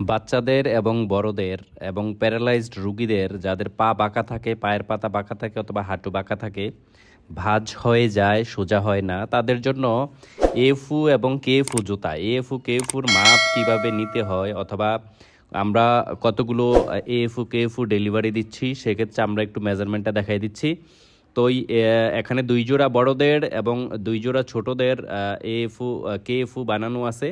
বাচ্চাদের এবং বড়দের এবং প্যারালাইজড রুগীদের যাদের পা বাঁকা থাকে, পায়ের পাতা বাঁকা থাকে অথবা হাঁটু বাঁকা থাকে, ভাঁজ হয়ে যায়, সোজা হয় না। তাদের জন্য এফু এবং কেফু জুতা, এফু, কেফুর মাপ কীভাবে নিতে হয় অথবা আমরা কতগুলো এফু, কেফু ডেলিভারি দিচ্ছি, সেক্ষেত্রে আমরা একটু মেজারমেন্টটা দেখাই দিচ্ছি। তো এখানে দুই জোড়া বড়দের এবং দুই জোড়া ছোটদের এফু কেএফু বানানো আছে।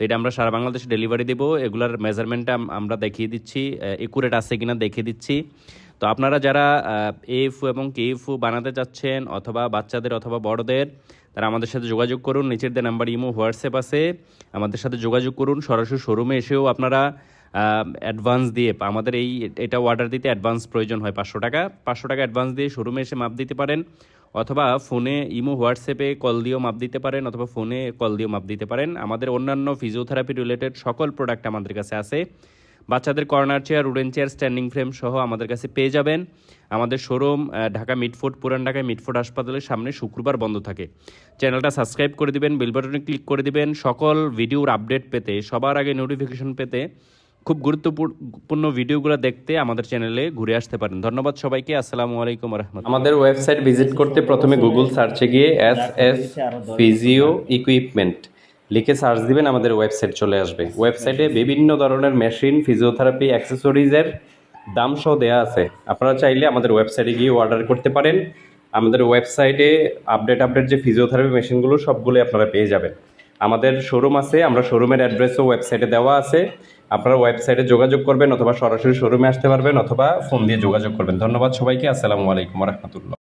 তো এটা আমরা সারা বাংলাদেশে ডেলিভারি দেবো। এগুলার মেজারমেন্টটা আমরা দেখিয়ে দিচ্ছি। একুরেট আছে কিনা দেখিয়ে দিচ্ছি। তো আপনারা যারা এএফু এবং কেএফু বানাতে চাচ্ছেন অথবা বাচ্চাদের অথবা বড়দের, তারা আমাদের সাথে যোগাযোগ করুন। নিচের যে নাম্বার ইমো, হোয়াটসঅ্যাপ আছে। আমাদের সাথে যোগাযোগ করুন। সরাসরি শোরুমে এসেও আপনারা অ্যাডভান্স দিয়ে, আমাদের এই, এটা অর্ডার দিতে অ্যাডভান্স প্রয়োজন হয় পাঁচশো টাকা। পাঁচশো টাকা অ্যাডভান্স দিয়ে শোরুমে এসে মাপ দিতে পারেন। অথবা ফোনে ইমো, হোয়াটসঅ্যাপে কল দিয়েও মাপ দিতে পারেন অথবা ফোনে কল দিয়েও মাপ দিতে পারেন। আমাদের অন্যান্য ফিজিওথেরাপি রিলেটেড সকল প্রোডাক্ট আমাদের কাছে আছে। বাচ্চাদের corner chair wooden chair standing frame সহ আমাদের কাছে পেয়ে যাবেন। আমাদের শোরুম ঢাকা মিটফোর্ট পুরান ঢাকায় মিটফোর্ট হাসপাতালের সামনে শুক্রবার বন্ধ থাকে। চ্যানেলটা সাবস্ক্রাইব করে দিবেন বেল বাটনে ক্লিক করে দিবেন। সকল ভিডিওর আপডেট পেতে, সবার আগে নোটিফিকেশন পেতে খুব গুরুত্বপূর্ণ ভিডিওগুলো দেখতে আমাদের চ্যানেলে ঘুরে আসতে পারেন। ধন্যবাদ সবাইকে। আসসালামু আলাইকুম রহমতুল্লাহ আমাদের ওয়েবসাইট ভিজিট করতে প্রথমে গুগল সার্চে গিয়ে এস এস ফিজিও ইকুইপমেন্ট লিখে সার্চ দিবেন, আমাদের ওয়েবসাইট চলে আসবে। ওয়েবসাইটে বিভিন্ন ধরনের মেশিন, ফিজিওথেরাপি, অ্যাক্সেসরিজের দাম সহ দেওয়া আছে। আপনারা চাইলে আমাদের ওয়েবসাইটে গিয়ে অর্ডার করতে পারেন। আমাদের ওয়েবসাইটে আপডেট আপডেট যে ফিজিওথেরাপি মেশিনগুলো সবগুলোই আপনারা পেয়ে যাবেন। আমাদের শোরুম আছে, আমরা শোরুমের অ্যাড্রেসও ওয়েবসাইটে দেওয়া আছে। আপনারা ওয়েবসাইটে যোগাযোগ করবেন অথবা সরাসরি শোরুমে আসতে পারবেন অথবা ফোন দিয়ে যোগাযোগ করবেন। ধন্যবাদ সবাইকে। আসসালামু আলাইকুম রহমতুল্লাহ।